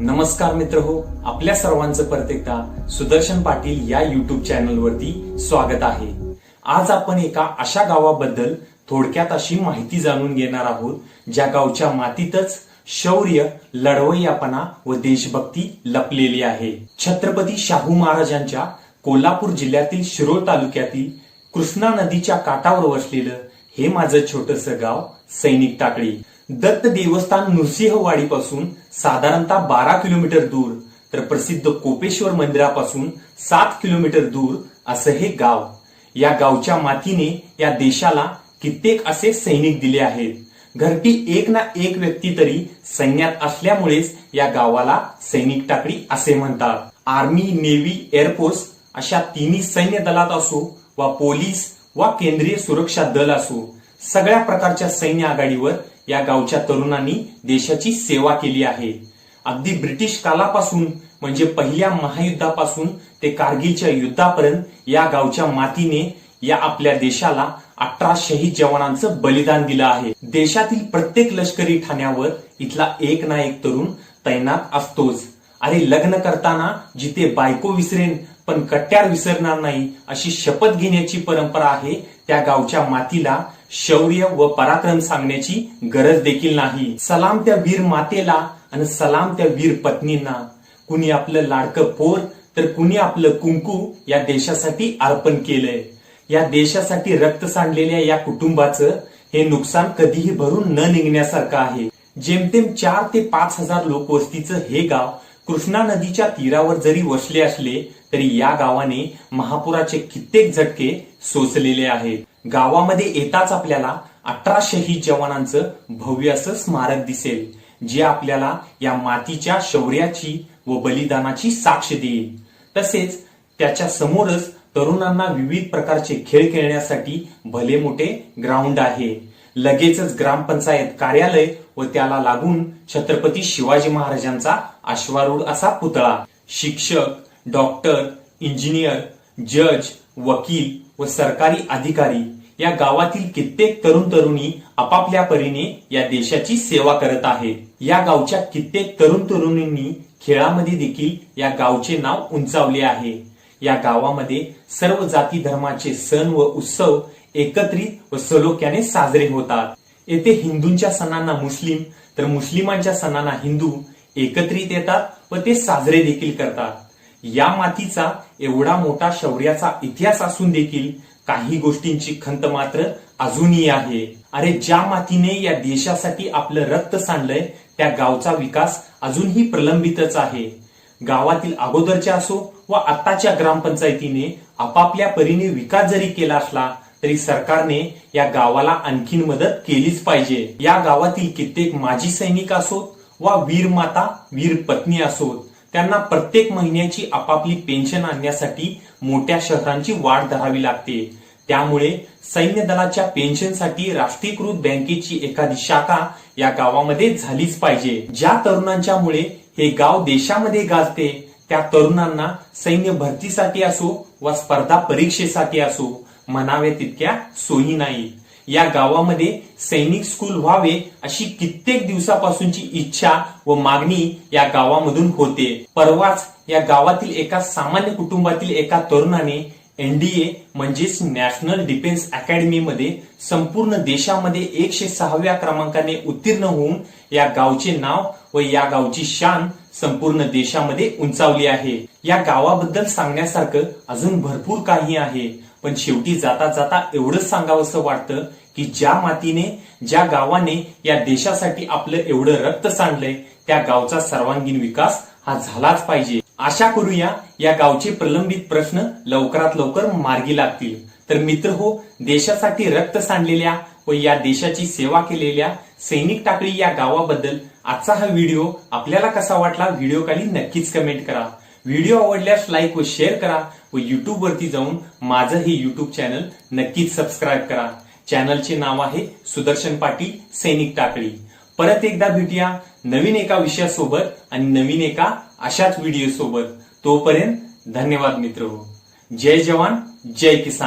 नमस्कार मित्र हो आपल्या सर्वांचं परत एकदा सुदर्शन पाटील या युट्यूब चॅनल वरती स्वागत आहे. आज आपण एका अशा गावाबद्दल थोडक्यात अशी माहिती जाणून घेणार आहोत ज्या गावच्या मातीतच शौर्य लढवय्यापणा व देशभक्ती लपलेली आहे. छत्रपती शाहू महाराजांच्या कोल्हापूर जिल्ह्यातील शिरोळ तालुक्यातील कृष्णा नदीच्या काठावर वसलेलं हे माझं छोटस गाव सैनिक टाकळी. दत्त देवस्थान नृसिंहवाडीपासून साधारणतः बारा किलोमीटर दूर तर प्रसिद्ध कोपेश्वर मंदिरापासून सात किलोमीटर दूर असं हे गाव. या गावच्या मातीने या देशाला कित्येक असे सैनिक दिले आहेत. घरटी एक ना एक व्यक्ती तरी सैन्यात असल्यामुळेच या गावाला सैनिक टाकडी असे म्हणतात. आर्मी नेव्ही एअरफोर्स अशा तिन्ही सैन्य दलात असो वा पोलीस वा केंद्रीय सुरक्षा दल असो सगळ्या प्रकारच्या सैन्य आघाडीवर या गावच्या तरुणांनी देशाची सेवा केली आहे. अगदी ब्रिटिश कालापासून म्हणजे पहिल्या महायुद्धापासून ते कारगिलच्या युद्धापर्यंत या गावच्या मातीने या आपल्या देशाला अठरा शहीद जवानांचं बलिदान दिलं आहे. देशातील प्रत्येक लष्करी ठाण्यावर इथला एक ना एक तरुण तैनात असतोच. अरे लग्न करताना जिथे बायको विसरेन पण कट्यार विसरणार नाही अशी शपथ घेण्याची परंपरा आहे त्या गावच्या मातीला शौर्य व पराक्रम सांगण्याची गरज देखील नाही. सलाम त्या वीर मातेला आणि सलाम त्या वीर पत्नींना. कुणी आपलं लाडकं पोर तर कुणी आपलं कुंकू या देशासाठी अर्पण केलंय. या देशासाठी रक्त सांडलेल्या या कुटुंबाचं हे नुकसान कधीही भरून न निघण्यासारखं आहे. जेमतेम चार ते पाच हजार लोकवस्तीचं हे गाव कृष्णा नदीच्या तीरावर जरी वसले असले तरी या गावाने महापुराचे कित्येक झटके सोसलेले आहेत. गावामध्ये येताच आपल्याला अठरा शहीद जवानांचं भव्य असं स्मारक दिसेल जे आपल्याला या मातीच्या शौर्याची व बलिदानाची साक्ष देईल. तसेच त्याच्या समोरच तरुणांना विविध प्रकारचे खेळ खेळण्यासाठी भले मोठे ग्राउंड आहे. लगेचच ग्रामपंचायत कार्यालय व त्याला लागून छत्रपती शिवाजी महाराजांचा अश्वारूढ असा पुतळा. शिक्षक डॉक्टर इंजिनियर जज वकील व सरकारी अधिकारी या गावातील कित्येक तरुण तरुणी आपापल्या परीने या देशाची सेवा करत आहेत या गावच्या कित्येक तरुण तरुणींनी खेळामध्ये देखील या गावचे नाव उंचावले आहे. या गावामध्ये सर्व जाती धर्माचे सण व उत्सव एकत्रित व सलोख्याने साजरे होतात. येथे हिंदूंच्या सणांना मुस्लिम तर मुस्लिमांच्या सणांना हिंदू एकत्रित येतात व ते साजरे देखील करतात. या मातीचा एवढा मोठा शौर्याचा इतिहास असून देखील काही गोष्टींची खंत मात्र अजूनही आहे. अरे ज्या मातीने या देशासाठी आपलं रक्त सांडलंय त्या गावचा विकास अजूनही प्रलंबितच आहे. गावातील अगोदरच्या असो व आताच्या ग्रामपंचायतीने आपापल्या परीने विकास जरी केला असला तरी सरकारने या गावाला आणखीन मदत केलीच पाहिजे. या गावातील कित्येक माजी सैनिक असोत वा वीर माता वीर पत्नी असोत त्यांना प्रत्येक महिन्याची आपापली पेन्शन आणण्यासाठी मोठ्या शहरांची वाढ धरावी लागते. त्यामुळे सैन्य दलाच्या पेन्शनसाठी राष्ट्रीयकृत बँकेची एखादी शाखा या गावामध्ये झालीच पाहिजे. ज्या तरुणांच्यामुळे हे गाव देशामध्ये गाजते त्या तरुणांना सैन्य भरतीसाठी असो वा स्पर्धा परीक्षेसाठी असो म्हणावे तितक्या सोयी नाहीत या गावामध्ये सैनिक स्कूल व्हावे अशी कित्येक दिवसापासूनची इच्छा व मागणी या गावामधून होते. परवाच या गावातील एका सामान्य कुटुंबातील एका तरुणाने एनडीए म्हणजेच नॅशनल डिफेन्स अकॅडमीमध्ये संपूर्ण देशामध्ये एकशे सहाव्या क्रमांकाने उत्तीर्ण होऊन या गावचे नाव व या गावची शान संपूर्ण देशामध्ये उंचावली आहे. या गावाबद्दल सांगण्यासारखं अजून भरपूर काही आहे. पण शेवटी जाता जाता एवढंच सांगावंसं वाटतं की ज्या मातीने ज्या गावाने या देशासाठी आपलं एवढं रक्त सांडलंय त्या गावचा सर्वांगीण विकास हा झालाच पाहिजे. आशा करूया या गावचे प्रलंबित प्रश्न लवकरात लवकर मार्गी लागतील. तर मित्र हो देशासाठी रक्त सांडलेल्या व या देशाची सेवा केलेल्या सैनिक टाकळी या गावाबद्दल आजचा हा व्हिडिओ आपल्याला कसा वाटला व्हिडिओ खाली नक्कीच कमेंट करा. व्हिडिओ आवडल्यास लाईक व शेअर करा व युट्यूब वरती जाऊन माझं हे युट्यूब चॅनल नक्कीच सबस्क्राईब करा. चॅनलचे नाव आहे सुदर्शन पाटील सैनिक टाकळी. परत एकदा भेटूया नवीन एका विषयासोबत आणि नवीन एका अशाच व्हिडिओ सोबत. तोपर्यंत धन्यवाद मित्र हो. जय जवान जय किसान.